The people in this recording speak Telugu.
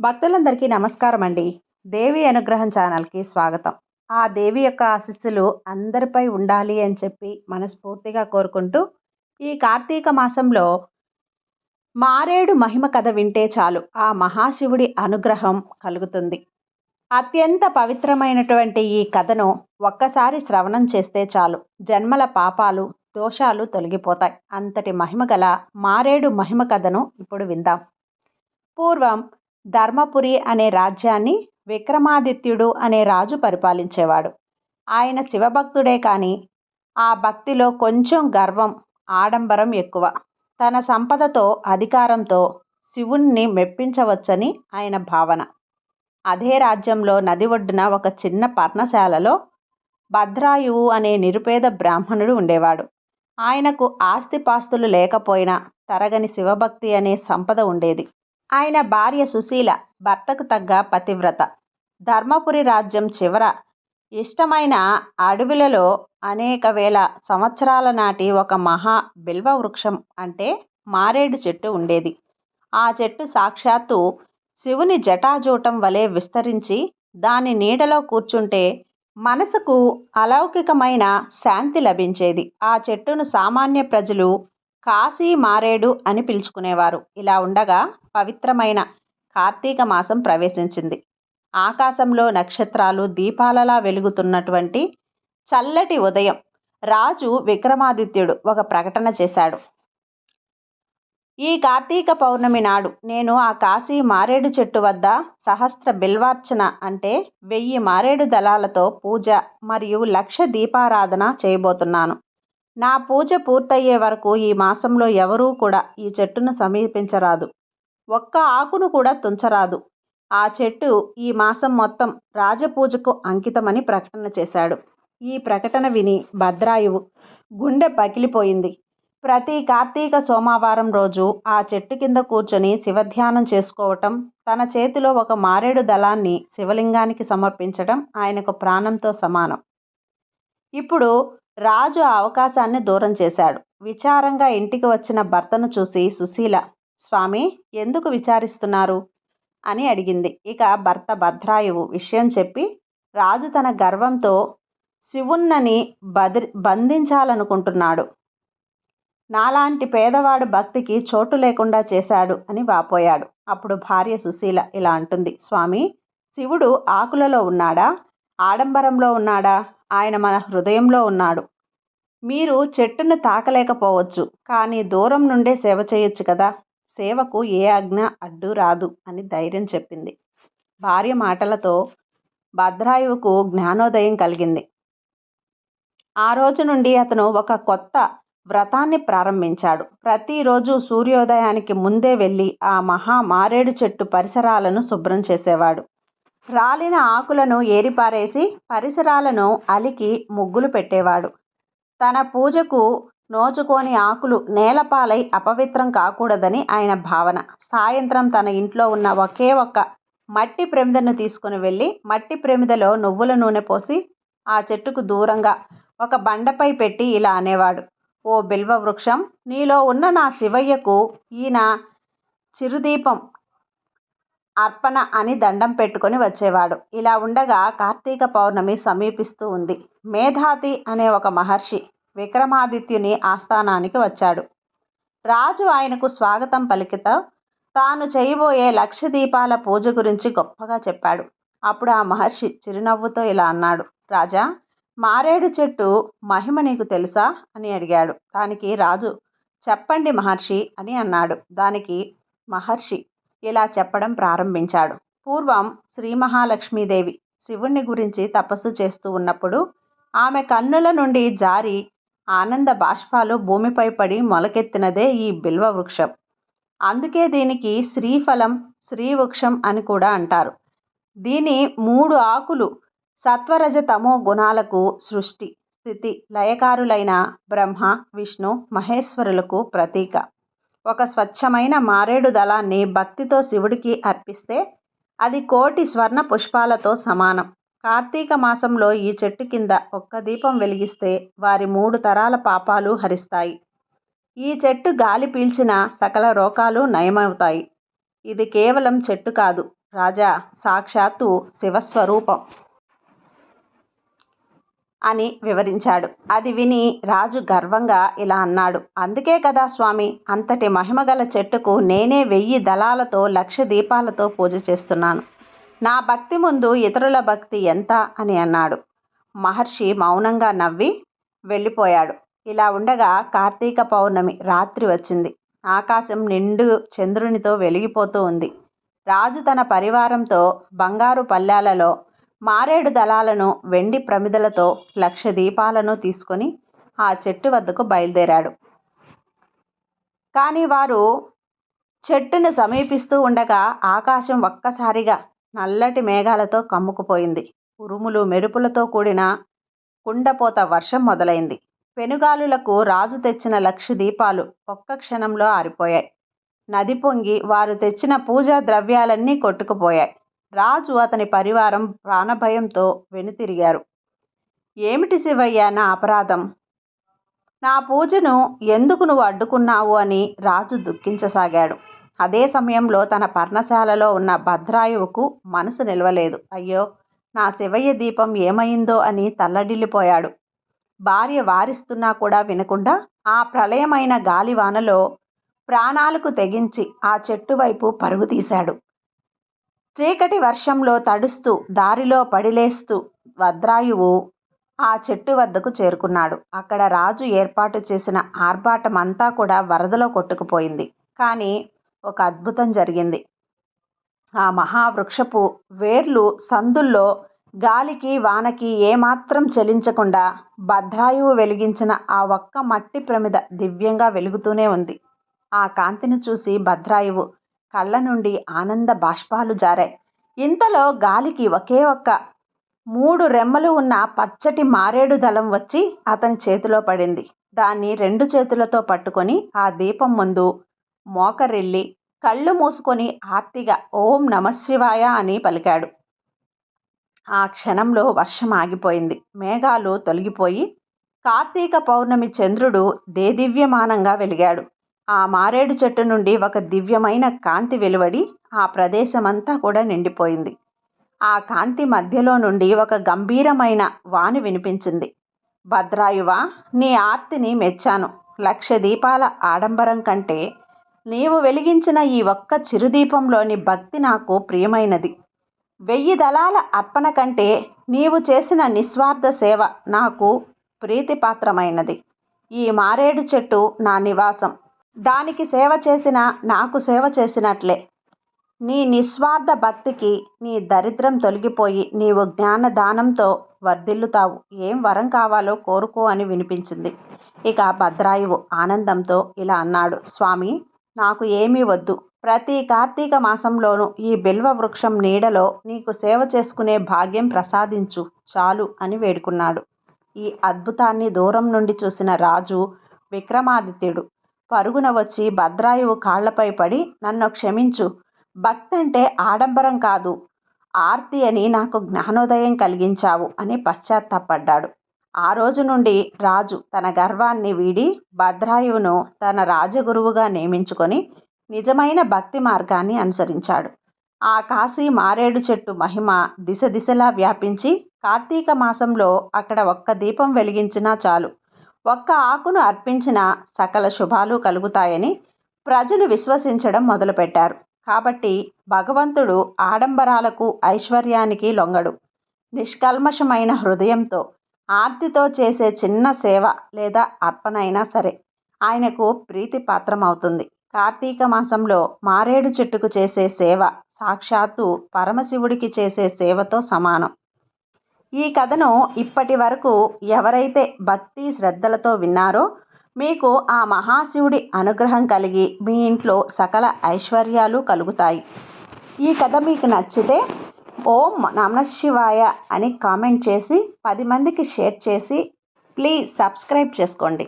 భక్తులందరికీ నమస్కారం అండి దేవి అనుగ్రహం ఛానల్కి స్వాగతం. ఆ దేవి యొక్క ఆశీస్సులు అందరిపై ఉండాలి అని చెప్పి మనస్ఫూర్తిగా కోరుకుంటూ ఈ కార్తీక మాసంలో మారేడు మహిమ కథ వింటే చాలు. ఆ మహాశివుడి అనుగ్రహం కలుగుతుంది. అత్యంత పవిత్రమైనటువంటి ఈ కథను ఒక్కసారి శ్రవణం చేస్తే చాలు. జన్మల పాపాలు దోషాలు తొలగిపోతాయి. అంతటి మహిమ గల మారేడు మహిమ కథను ఇప్పుడు విందాం. పూర్వం ధర్మపురి అనే రాజ్యాన్ని విక్రమాదిత్యుడు అనే రాజు పరిపాలించేవాడు. ఆయన శివభక్తుడే కానీ ఆ భక్తిలో కొంచెం గర్వం ఆడంబరం ఎక్కువ. తన సంపదతో అధికారంతో శివుణ్ణి మెప్పించవచ్చని ఆయన భావన. అదే రాజ్యంలో నది ఒడ్డున ఒక చిన్న పర్ణశాలలో భద్రాయువు అనే నిరుపేద బ్రాహ్మణుడు ఉండేవాడు. ఆయనకు ఆస్తిపాస్తులు లేకపోయినా తరగని శివభక్తి అనే సంపద ఉండేది. ఆయన భార్య సుశీల భర్తకు తగ్గ పతివ్రత. ధర్మపురి రాజ్యం చివర ఇష్టమైన అడవులలో అనేక వేల సంవత్సరాల నాటి ఒక మహా బిల్వ వృక్షం అంటే మారేడు చెట్టు ఉండేది. ఆ చెట్టు సాక్షాత్తు శివుని జటాజూటం వలె విస్తరించి దాని నీడలో కూర్చుంటే మనసుకు అలౌకికమైన శాంతి లభించేది. ఆ చెట్టును సామాన్య ప్రజలు కాశీ మారేడు అని పిలుచుకునేవారు. ఇలా ఉండగా పవిత్రమైన కార్తీక మాసం ప్రవేశించింది. ఆకాశంలో నక్షత్రాలు దీపాలలా వెలుగుతున్నటువంటి చల్లటి ఉదయం రాజు విక్రమాదిత్యుడు ఒక ప్రకటన చేశాడు. ఈ కార్తీక పౌర్ణమి నాడు నేను ఆ కాశీ మారేడు చెట్టు వద్ద సహస్ర బిల్వార్చన అంటే వెయ్యి మారేడు దళాలతో పూజ మరియు లక్ష దీపారాధన చేయబోతున్నాను. నా పూజ పూర్తయ్యే వరకు ఈ మాసంలో ఎవరూ కూడా ఈ చెట్టును సమీపించరాదు. ఒక్క ఆకును కూడా తుంచరాదు. ఆ చెట్టు ఈ మాసం మొత్తం రాజపూజకు అంకితమని ప్రకటన చేశాడు. ఈ ప్రకటన విని భద్రాయువు గుండె పగిలిపోయింది. ప్రతి కార్తీక సోమవారం రోజు ఆ చెట్టు కింద కూర్చొని శివధ్యానం చేసుకోవటం తన చేతిలో ఒక మారేడు దళాన్ని శివలింగానికి సమర్పించడం ఆయనకు ప్రాణంతో సమానం. ఇప్పుడు రాజు ఆ అవకాశాన్ని దూరం చేశాడు. విచారంగా ఇంటికి వచ్చిన భర్తను చూసి సుశీల స్వామి ఎందుకు విచారిస్తున్నారు? అని అడిగింది. ఇక భర్త భద్రాయువు విషయం చెప్పి రాజు తన గర్వంతో శివున్నని బదిరి బంధించాలనుకుంటున్నాడు. నాలాంటి పేదవాడు భక్తికి చోటు లేకుండా చేశాడు అని వాపోయాడు. అప్పుడు భార్య సుశీల ఇలా అంటుంది. స్వామి శివుడు ఆకులలో ఉన్నాడా? ఆడంబరంలో ఉన్నాడా? ఆయన మన హృదయంలో ఉన్నాడు. మీరు చెట్టును తాకలేకపోవచ్చు కానీ దూరం నుండే సేవ చేయొచ్చు కదా. సేవకు ఏ ఆజ్ఞ అడ్డు రాదు అని ధైర్యం చెప్పింది. భార్య మాటలతో భద్రాయువుకు జ్ఞానోదయం కలిగింది. ఆ రోజు నుండి అతను ఒక కొత్త వ్రతాన్ని ప్రారంభించాడు. ప్రతిరోజు సూర్యోదయానికి ముందే వెళ్ళి ఆ మహా మారేడు చెట్టు పరిసరాలను శుభ్రం చేసేవాడు. రాలిన ఆకులను ఏరిపారేసి పరిసరాలను అలికి ముగ్గులు పెట్టేవాడు. తన పూజకు నోచుకోని ఆకులు నేలపాలై అపవిత్రం కాకూడదని ఆయన భావన. సాయంత్రం తన ఇంట్లో ఉన్న ఒకే ఒక్క మట్టి ప్రమిదను తీసుకుని వెళ్ళి మట్టి ప్రమిదలో నువ్వుల నూనె పోసి ఆ చెట్టుకు దూరంగా ఒక బండపై పెట్టి ఇలా అనేవాడు. ఓ బిల్వ వృక్షం నీలో ఉన్న నా శివయ్యకు ఈయన చిరుదీపం అర్పణ అని దండం పెట్టుకొని వచ్చేవాడు. ఇలా ఉండగా కార్తీక పౌర్ణమి సమీపిస్తూ ఉంది. మేధాతి అనే ఒక మహర్షి విక్రమాదిత్యుని ఆస్థానానికి వచ్చాడు. రాజు ఆయనకు స్వాగతం పలికిత తాను చేయబోయే లక్ష దీపాల పూజ గురించి గొప్పగా చెప్పాడు. అప్పుడు ఆ మహర్షి చిరునవ్వుతో ఇలా అన్నాడు. రాజా మారేడు చెట్టు మహిమ నీకు తెలుసా? అని అడిగాడు. దానికి రాజు చెప్పండి మహర్షి అని అన్నాడు. దానికి మహర్షి ఇలా చెప్పడం ప్రారంభించాడు. పూర్వం శ్రీ మహాలక్ష్మీదేవి శివుణ్ణి గురించి తపస్సు చేస్తూ ఉన్నప్పుడు ఆమె కన్నుల నుండి జారి ఆనంద బాష్పాలు భూమిపై పడి మొలకెత్తినదే ఈ బిల్వ వృక్షం. అందుకే దీనికి శ్రీఫలం శ్రీవృక్షం అని కూడా అంటారు. దీని మూడు ఆకులు సత్వరజ తమో గుణాలకు సృష్టి స్థితి లయకారులైన బ్రహ్మ విష్ణు మహేశ్వరులకు ప్రతీక. ఒక స్వచ్ఛమైన మారేడు దళాన్ని భక్తితో శివుడికి అర్పిస్తే అది కోటి స్వర్ణ పుష్పాలతో సమానం. కార్తీక మాసంలో ఈ చెట్టు కింద ఒక్క దీపం వెలిగిస్తే వారి మూడు తరాల పాపాలు హరిస్తాయి. ఈ చెట్టు గాలి పీల్చిన సకల రోగాలు నయమవుతాయి. ఇది కేవలం చెట్టు కాదు రాజా సాక్షాత్తు శివస్వరూపం. అని వివరించాడు. అది విని రాజు గర్వంగా ఇలా అన్నాడు. అందుకే కదా స్వామి అంతటి మహిమగల చెట్టుకు నేనే వెయ్యి దళాలతో లక్ష దీపాలతో పూజ చేస్తున్నాను. నా భక్తి ముందు ఇతరుల భక్తి ఎంత? అని అన్నాడు. మహర్షి మౌనంగా నవ్వి వెళ్ళిపోయాడు. ఇలా ఉండగా కార్తీక పౌర్ణమి రాత్రి వచ్చింది. ఆకాశం నిండు చంద్రునితో వెలిగిపోతూ ఉంది. రాజు తన పరివారంతో బంగారు పల్లెలలో మారేడు దళాలను వెండి ప్రమిదలతో లక్ష దీపాలను తీసుకొని ఆ చెట్టు వద్దకు బయలుదేరాడు. కానీ వారు చెట్టును సమీపిస్తూ ఉండగా ఆకాశం ఒక్కసారిగా నల్లటి మేఘాలతో కమ్ముకుపోయింది. ఉరుములు మెరుపులతో కూడిన కుండపోత వర్షం మొదలైంది. పెనుగాలులకు రాజు తెచ్చిన లక్ష దీపాలు ఒక్క క్షణంలో ఆరిపోయాయి. నది పొంగి వారు తెచ్చిన పూజా ద్రవ్యాలన్నీ కొట్టుకుపోయాయి. రాజు అతని పరివారం ప్రాణభయంతో వెనుతిరిగారు. ఏమిటి శివయ్య నా అపరాధం? నా పూజను ఎందుకు నువ్వు అడ్డుకున్నావు అని రాజు దుఃఖించసాగాడు. అదే సమయంలో తన పర్ణశాలలో ఉన్న భద్రాయువుకు మనసు నిలవలేదు. అయ్యో నా శివయ్య దీపం ఏమైందో అని తల్లడిల్లిపోయాడు. భార్య వారిస్తున్నా కూడా వినకుండా ఆ ప్రళయమైన గాలివానలో ప్రాణాలకు తెగించి ఆ చెట్టు వైపు పరుగు తీశాడు. చీకటి వర్షంలో తడుస్తూ దారిలో పడిలేస్తూ భద్రాయువు ఆ చెట్టు వద్దకు చేరుకున్నాడు. అక్కడ రాజు ఏర్పాటు చేసిన ఆర్భాటం అంతా కూడా వరదలో కొట్టుకుపోయింది. కానీ ఒక అద్భుతం జరిగింది. ఆ మహావృక్షపు వేర్లు సందుల్లో గాలికి వానకి ఏమాత్రం చలించకుండా భద్రాయువు వెలిగించిన ఆ ఒక్క మట్టి ప్రమిద దివ్యంగా వెలుగుతూనే ఉంది. ఆ కాంతిని చూసి భద్రాయువు కళ్ళ నుండి ఆనంద బాష్పాలు జారాయి. ఇంతలో గాలికి ఒకే ఒక్క మూడు రెమ్మలు ఉన్న పచ్చటి మారేడు దళం వచ్చి అతని చేతిలో పడింది. దాన్ని రెండు చేతులతో పట్టుకొని ఆ దీపం ముందు మోకరిల్లి కళ్ళు మూసుకొని ఆర్తిగా ఓం నమశివాయ అని పలికాడు. ఆ క్షణంలో వర్షం ఆగిపోయింది. మేఘాలు తొలగిపోయి కార్తీక పౌర్ణమి చంద్రుడు దేదివ్యమానంగా వెలిగాడు. ఆ మారేడు చెట్టు నుండి ఒక దివ్యమైన కాంతి వెలువడి ఆ ప్రదేశమంతా కూడా నిండిపోయింది. ఆ కాంతి మధ్యలో నుండి ఒక గంభీరమైన వాణి వినిపించింది. భద్రాయువ నీ ఆర్తిని మెచ్చాను. లక్ష దీపాల ఆడంబరం కంటే నీవు వెలిగించిన ఈ ఒక్క చిరుదీపంలోని భక్తి నాకు ప్రియమైనది. వెయ్యి దళాల అర్పణ కంటే నీవు చేసిన నిస్వార్థ సేవ నాకు ప్రీతిపాత్రమైనది. ఈ మారేడు చెట్టు నా నివాసం. దానికి సేవ చేసిన నాకు సేవ చేసినట్లే. నీ నిస్వార్థ భక్తికి నీ దరిద్రం తొలగిపోయి నీవు జ్ఞాన దానంతో వర్ధిల్లుతావు. ఏం వరం కావాలో కోరుకో అని వినిపించింది. ఇక భద్రాయువు ఆనందంతో ఇలా అన్నాడు. స్వామి నాకు ఏమీ వద్దు. ప్రతి కార్తీక మాసంలోనూ ఈ బిల్వ వృక్షం నీడలో నీకు సేవ చేసుకునే భాగ్యం ప్రసాదించు. చాలు అని వేడుకున్నాడు. ఈ అద్భుతాన్ని దూరం నుండి చూసిన రాజు విక్రమాదిత్యుడు పరుగున వచ్చి భద్రాయువు కాళ్ళపై పడి నన్ను క్షమించు. భక్తి అంటే ఆడంబరం కాదు. ఆర్తి అని నాకు జ్ఞానోదయం కలిగించావు అని పశ్చాత్తాపడ్డాడు. ఆ రోజు నుండి రాజు తన గర్వాన్ని వీడి భద్రాయువును తన రాజగురువుగా నియమించుకొని నిజమైన భక్తి మార్గాన్ని అనుసరించాడు. ఆ కాశీ మారేడు చెట్టు మహిమ దిశ దిశలా వ్యాపించి కార్తీక మాసంలో అక్కడ ఒక్క దీపం వెలిగించినా చాలు. ఒక్క ఆకును అర్పించిన సకల శుభాలు కలుగుతాయని ప్రజలు విశ్వసించడం మొదలుపెట్టారు. కాబట్టి భగవంతుడు ఆడంబరాలకు ఐశ్వర్యానికి లొంగడు. నిష్కల్మషమైన హృదయంతో ఆర్తితో చేసే చిన్న సేవ లేదా అర్పణ అయినా సరే ఆయనకు ప్రీతి పాత్రమవుతుంది. కార్తీక మాసంలో మారేడు చెట్టుకు చేసే సేవ సాక్షాత్తు పరమశివుడికి చేసే సేవతో సమానం. ఈ కథను ఇప్పటి వరకు ఎవరైతే భక్తి శ్రద్ధలతో విన్నారో మీకు ఆ మహాశివుడి అనుగ్రహం కలిగి మీ ఇంట్లో సకల ఐశ్వర్యాలు కలుగుతాయి. ఈ కథ మీకు నచ్చితే ఓం నమశివాయ అని కామెంట్ చేసి పది మందికి షేర్ చేసి ప్లీజ్ సబ్స్క్రైబ్ చేసుకోండి.